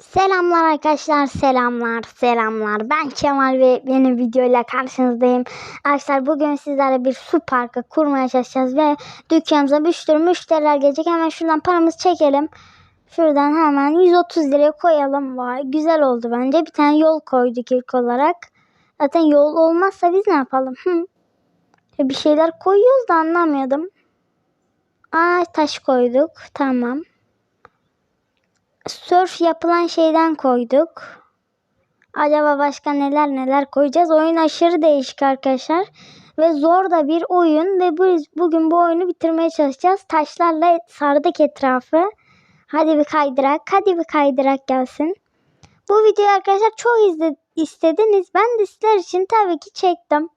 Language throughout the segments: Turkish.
Selamlar arkadaşlar, selamlar, selamlar. Ben Kemal ve yeni videoyla karşınızdayım. Arkadaşlar bugün sizlerle bir su parkı kurmaya çalışacağız ve dükkanımıza bir sürü müşteriler gelecek. Hemen şuradan paramızı çekelim. Şuradan hemen 130 liraya koyalım. Vay güzel oldu bence. Bir tane yol koyduk ilk olarak. Zaten yol olmazsa biz ne yapalım? Hı. Bir şeyler koyuyoruz da anlamıyordum. Aa taş koyduk. Tamam surf yapılan şeyden koyduk. Acaba başka neler neler koyacağız? Oyun aşırı değişik arkadaşlar. Ve zor da bir oyun ve bu, bugün bu oyunu bitirmeye çalışacağız. Taşlarla sardık etrafı. Hadi bir kaydırak, hadi bir kaydırak gelsin. Bu videoyu arkadaşlar çok izle, istediniz. Ben de sizler için tabii ki çektim.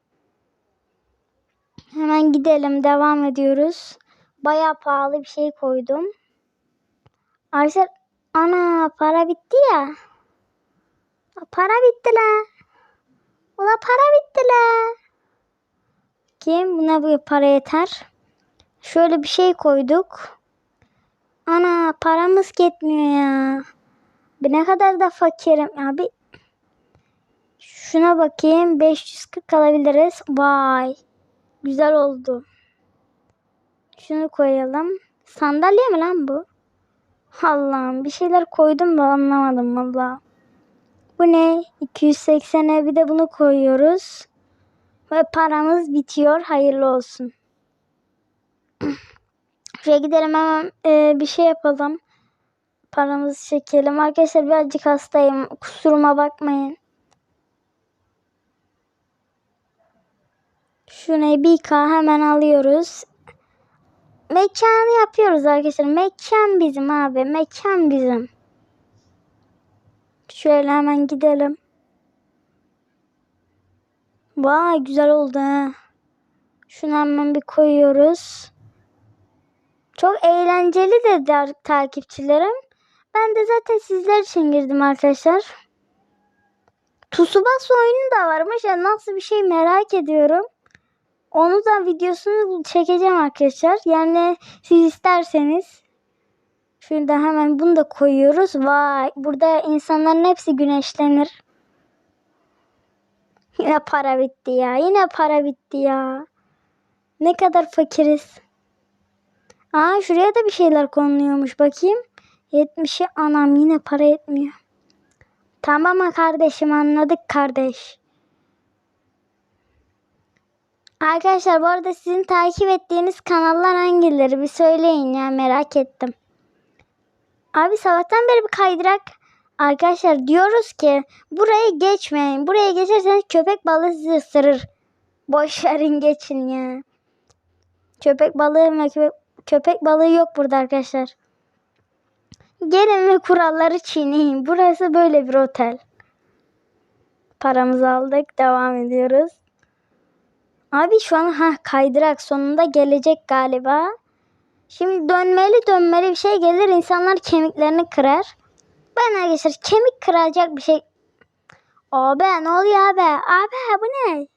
Hemen gidelim, devam ediyoruz. Bayağı pahalı bir şey koydum. Arkadaşlar Ana para bitti ya. Para bitti la. Ula para bitti la. Kim? Buna bu para yeter. Şöyle bir şey koyduk. Ana paramız yetmiyor ya. Bir ne kadar da fakirim. Abi şuna bakayım. 540 alabiliriz. Vay. Güzel oldu. Şunu koyalım. Sandalye mi lan bu? Allah'ım bir şeyler koydum da anlamadım valla. Bu ne? 280'e bir de bunu koyuyoruz. Ve paramız bitiyor. Hayırlı olsun. Şuraya gidelim hemen e, bir şey yapalım. Paramızı çekelim. Arkadaşlar birazcık hastayım. Kusuruma bakmayın. Şunu bir K hemen alıyoruz mekanı yapıyoruz arkadaşlar. Mekan bizim abi. Mekan bizim. Şöyle hemen gidelim. Vay güzel oldu ha. Şunu hemen bir koyuyoruz. Çok eğlenceli de takipçilerim. Ben de zaten sizler için girdim arkadaşlar. Tsubasa oyunu da varmış. Ya nasıl bir şey merak ediyorum. Onu da videosunu çekeceğim arkadaşlar. Yani siz isterseniz. Şurada hemen bunu da koyuyoruz. Vay burada insanların hepsi güneşlenir. Yine para bitti ya. Yine para bitti ya. Ne kadar fakiriz. Aa şuraya da bir şeyler konuluyormuş bakayım. 70'i anam yine para etmiyor. Tamam kardeşim anladık kardeş. Arkadaşlar bu arada sizin takip ettiğiniz kanallar hangileri bir söyleyin ya merak ettim. Abi sabahtan beri bir kaydırak. Arkadaşlar diyoruz ki burayı geçmeyin. Buraya geçerseniz köpek balığı sizi ısırır. Boş verin geçin ya. Köpek balığı mı köpek, köpek balığı yok burada arkadaşlar. Gelin ve kuralları çiğneyin. Burası böyle bir otel. Paramızı aldık. Devam ediyoruz. Abi şu an ha kaydırak sonunda gelecek galiba. Şimdi dönmeli dönmeli bir şey gelir insanlar kemiklerini kırar. Ben arkadaşlar kemik kıracak bir şey. Abi ne oluyor abi? Abi bu ne?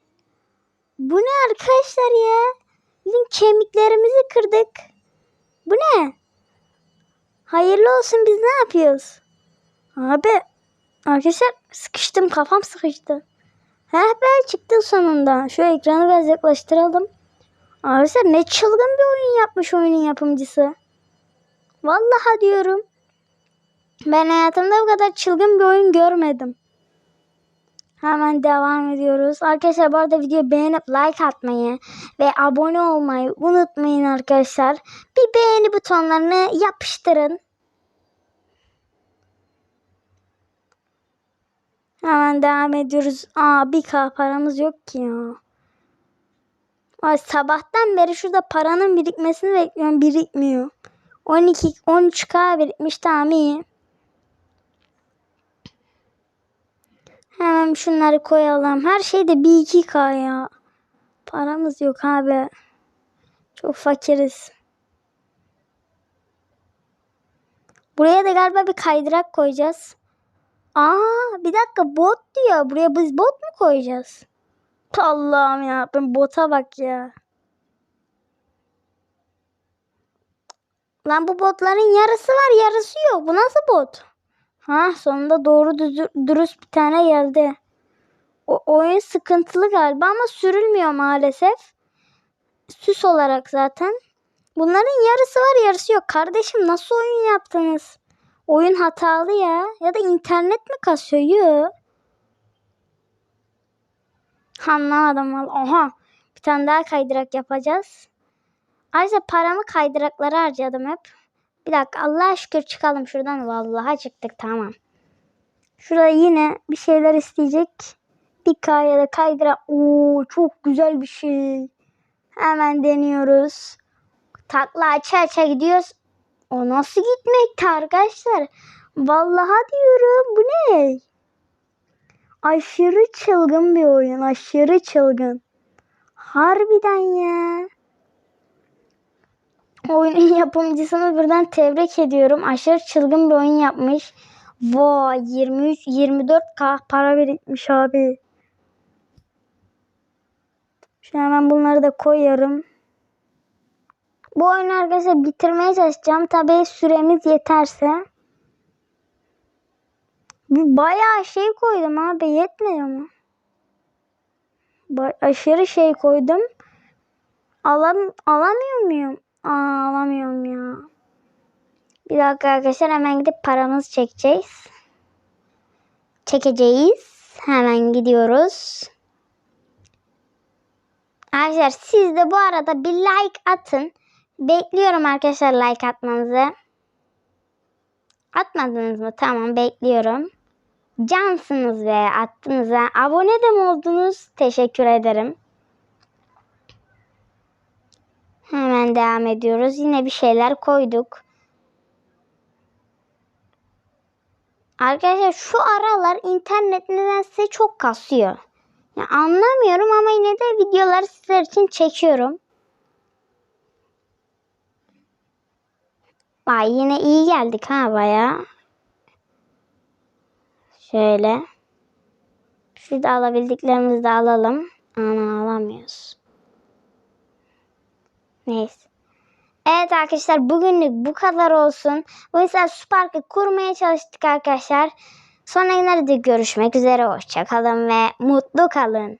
Bu ne arkadaşlar ya? Bizim kemiklerimizi kırdık. Bu ne? Hayırlı olsun biz ne yapıyoruz? Abi arkadaşlar sıkıştım kafam sıkıştı. Heh be çıktı sonunda. Şu ekranı biraz yaklaştıralım. Arkadaşlar ne çılgın bir oyun yapmış oyunun yapımcısı. Vallahi diyorum. Ben hayatımda bu kadar çılgın bir oyun görmedim. Hemen devam ediyoruz. Arkadaşlar bu arada videoyu beğenip like atmayı ve abone olmayı unutmayın arkadaşlar. Bir beğeni butonlarını yapıştırın. Hemen devam ediyoruz. Aa bir k paramız yok ki ya. Ay, sabahtan beri şurada paranın birikmesini bekliyorum. Birikmiyor. 12 13k birikmiş tamam iyi. Hemen şunları koyalım. Her şeyde bir 2k ya. Paramız yok abi. Çok fakiriz. Buraya da galiba bir kaydırak koyacağız. Aa bir dakika bot diyor. Buraya biz bot mu koyacağız? Allah'ım ya ben bota bak ya. Lan bu botların yarısı var yarısı yok. Bu nasıl bot? Ha sonunda doğru dürüst bir tane geldi. O oyun sıkıntılı galiba ama sürülmüyor maalesef. Süs olarak zaten. Bunların yarısı var yarısı yok. Kardeşim nasıl oyun yaptınız? Oyun hatalı ya. Ya da internet mi kasıyor? Yok. Anlamadım. Oha. Bir tane daha kaydırak yapacağız. Ayrıca paramı kaydıraklara harcadım hep. Bir dakika Allah'a şükür çıkalım şuradan. Vallahi çıktık tamam. Şurada yine bir şeyler isteyecek. Bir kayada kaydırak. Oo çok güzel bir şey. Hemen deniyoruz. Takla aça aça gidiyoruz. O nasıl gitmekti arkadaşlar? Vallahi diyorum bu ne? Aşırı çılgın bir oyun. Aşırı çılgın. Harbiden ya. Oyunun yapımcısını buradan tebrik ediyorum. Aşırı çılgın bir oyun yapmış. Vay 23 24k para birikmiş abi. Şimdi hemen bunları da koyuyorum. Bu oyunu arkadaşlar bitirmeye çalışacağım. Tabii süremiz yeterse. Bayağı şey koydum abi. Yetmiyor mu? Ba- aşırı şey koydum. Alam alamıyor muyum? Aa, alamıyorum ya. Bir dakika arkadaşlar hemen gidip paramızı çekeceğiz. Çekeceğiz. Hemen gidiyoruz. Arkadaşlar siz de bu arada bir like atın. Bekliyorum arkadaşlar like atmanızı. Atmadınız mı? Tamam bekliyorum. Cansınız ve attınız. Abone de mi oldunuz? Teşekkür ederim. Hemen devam ediyoruz. Yine bir şeyler koyduk. Arkadaşlar şu aralar internet nedense çok kasıyor. Ya anlamıyorum ama yine de videoları sizler için çekiyorum. Vay yine iyi geldik ha baya. Şöyle. Şurada alabildiklerimizi de alalım. Ana alamıyoruz. Neyse. Evet arkadaşlar bugünlük bu kadar olsun. Bu yüzden su parkı kurmaya çalıştık arkadaşlar. Sonra günlerde görüşmek üzere. Hoşçakalın ve mutlu kalın.